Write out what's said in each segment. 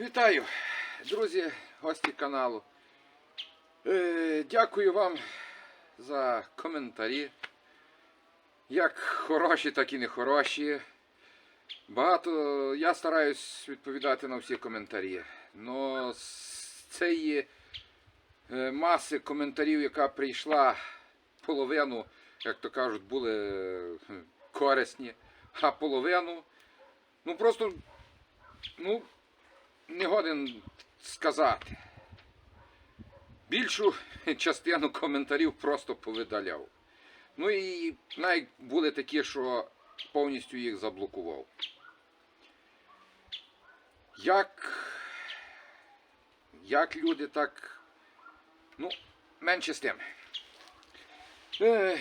Вітаю, друзі, гості каналу. Е, дякую вам за коментарі. Як хороші, так і не хороші. Багато я стараюсь відповідати на всі коментарі. Но з цієї е, маси коментарів, яка прийшла половину, як то кажуть, були е, корисні, а половину, ну просто, ну, не годен сказати. Більшу частину коментарів просто повидаляв. Ну і навіть були такі, що повністю їх заблокував. Як, як люди так. Ну, менше з тим. Е,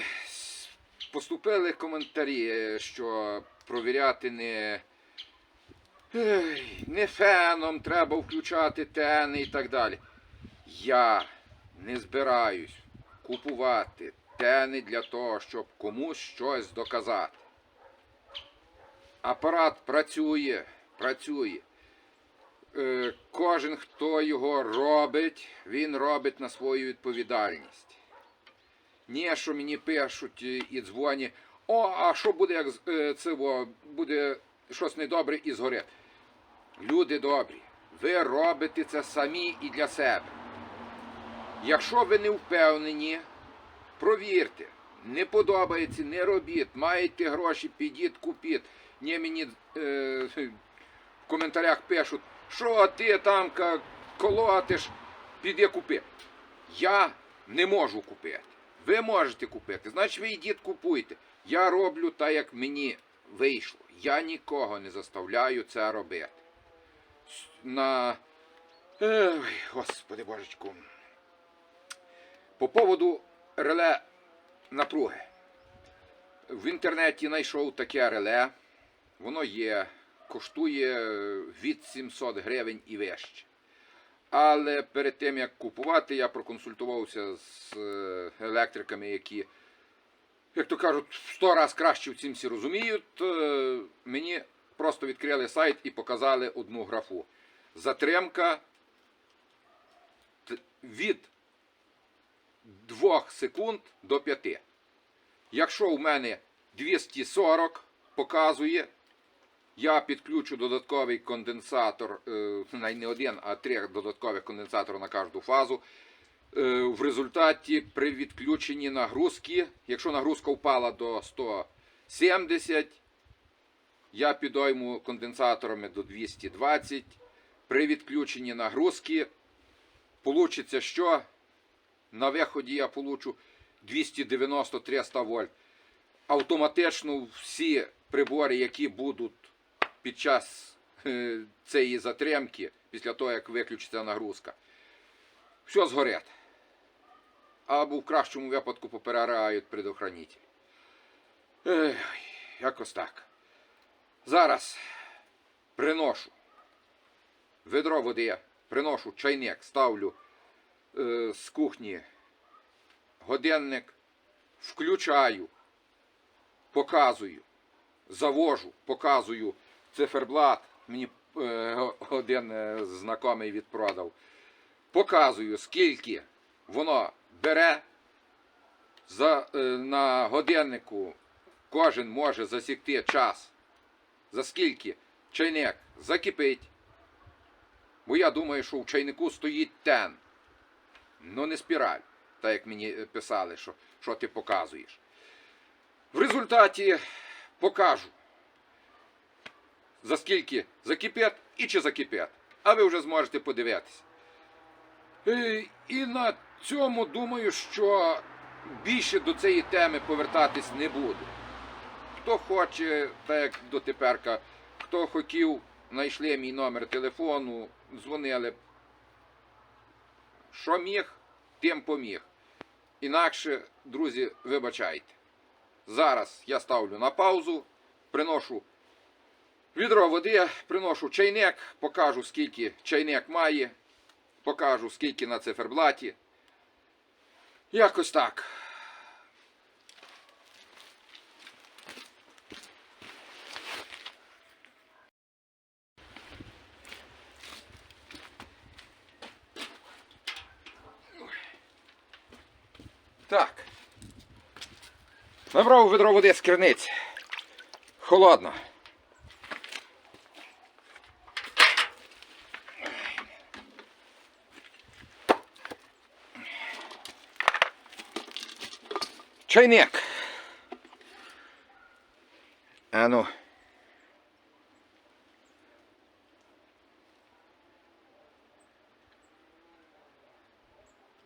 Поступили коментарі, е, що провіряти не. Ей, не феном треба включати тени і так далі. Я не збираюсь купувати тени для того, щоб комусь щось доказати. Апарат працює, працює. Е, кожен, хто його робить, він робить на свою відповідальність. Ні, що мені пишуть і- дзвоні. О, а що буде, як е, це буде щось недобре і згорить? Люди добрі, ви робите це самі і для себе. Якщо ви не впевнені, провірте. Не подобається, не робіть. Маєте гроші, підіть, купіть. Ні, мені е, в коментарях пишуть, що ти там колотиш, піди купи. Я не можу купити. Ви можете купити. Значить, ви йдіть купуйте. Я роблю так, як мені вийшло. Я нікого не заставляю це робити. На. Ой, господи божечку. По поводу реле напруги. В інтернеті знайшов таке реле. Воно є, коштує від 700 гривень і вище. Але перед тим як купувати, я проконсультувався з е, електриками, які, як то кажуть, в 100 разів краще в цім всі розуміють. Е, Мені просто відкрили сайт і показали одну графу. Затримка від 2 секунд до 5. Якщо у мене 240 показує, я підключу додатковий конденсатор, е, не один, а три додаткових конденсатори на кожну фазу. Е, В результаті при відключенні нагрузки, якщо нагрузка впала до 170, я підойму конденсаторами до 220. При відключенні нагрузки получиться що? На виході я получу 290-300 вольт. Автоматично всі прибори, які будуть під час е, цієї затримки, після того, як виключиться нагрузка, все згорить. Або в кращому випадку поперерають предохранитель. Ех, якось так. Зараз приношу ведро води, приношу чайник, ставлю е, з кухні годинник, включаю, показую, завожу, показую циферблат. Мені е, один е, знайомий відпродав. Показую, скільки воно бере. За, е, на годиннику кожен може засікти час, за скільки чайник закипить. Бо я думаю, що в чайнику стоїть тен. Ну не спіраль, так як мені е, писали, що, що ти показуєш. В результаті покажу, за скільки закипить і чи закипить. А ви вже зможете подивитися. Е, І на цьому думаю, що більше до цієї теми повертатись не буду. Хто хоче, так як дотеперка, хто хотів, знайшли мій номер телефону, дзвонили. Що міг, тим поміг. Інакше, друзі, вибачайте. Зараз я ставлю на паузу, приношу відро води, приношу чайник, покажу, скільки чайник має, покажу, скільки на циферблаті. Якось так. Так. Набрав ведро води з керниці. Холодно. Чайник. А ну.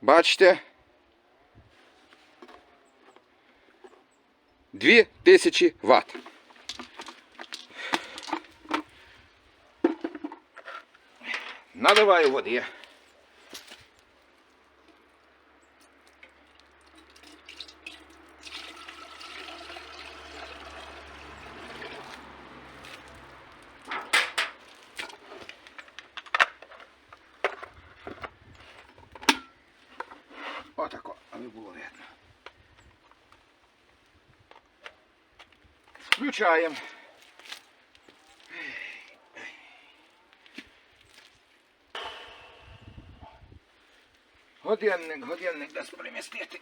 Бачите? Дві тисячі ватт. Наливаю води. Включаємо. Годинник, годинник десь перемістити.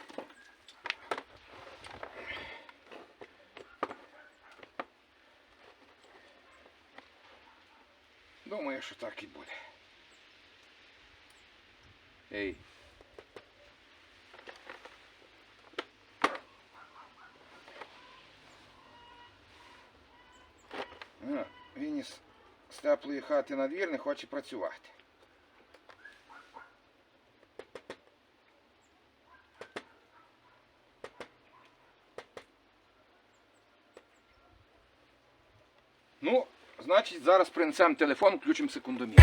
Думаю, що так і буде. Ей. А, Він із з теплої хати на двір не хоче працювати. Ну, значить, зараз принесемо телефон, включимо секундомір.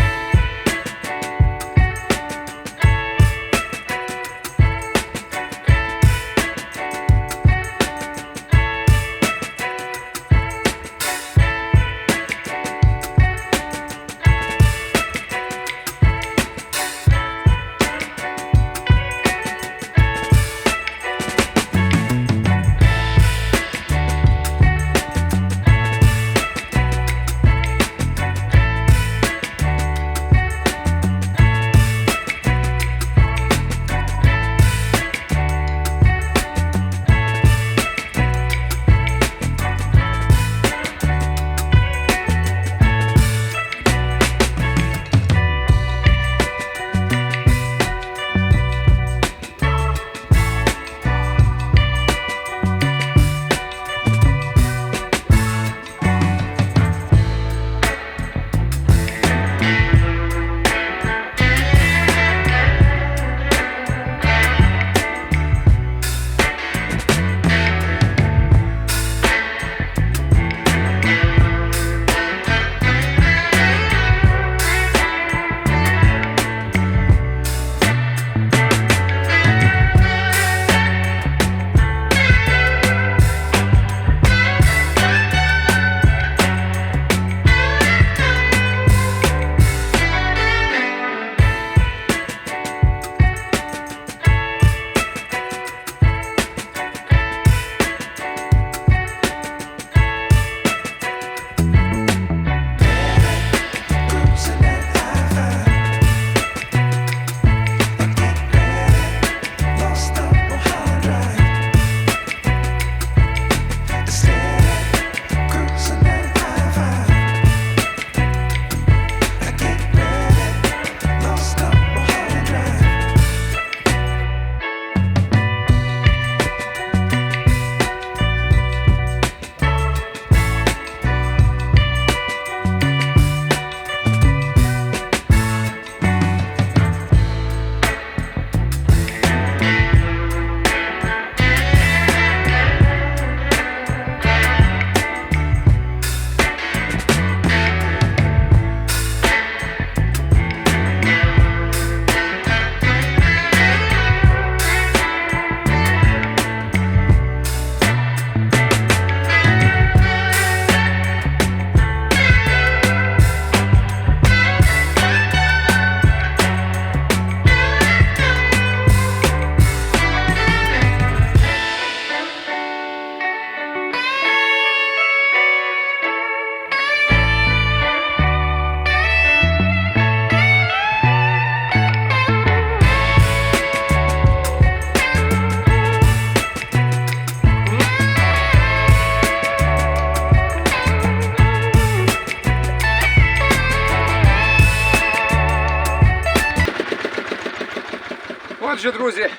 Отже, друзі,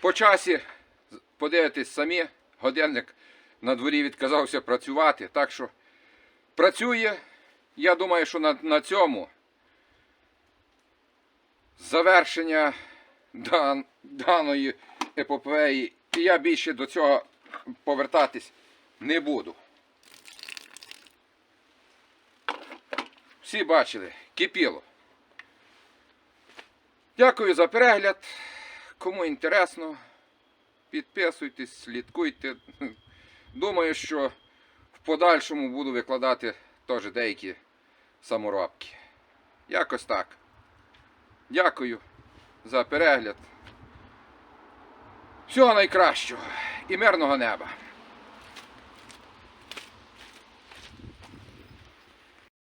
по часі подивитесь самі, годинник на дворі відказався працювати. Так що працює. Я думаю, що на, на цьому завершення дан, даної епопеї. Я більше до цього повертатись не буду. Всі бачили, кипіло. Дякую за перегляд. Кому інтересно, підписуйтесь, слідкуйте. Думаю, що в подальшому буду викладати теж деякі саморобки. Якось так. Дякую за перегляд. Всього найкращого і мирного неба.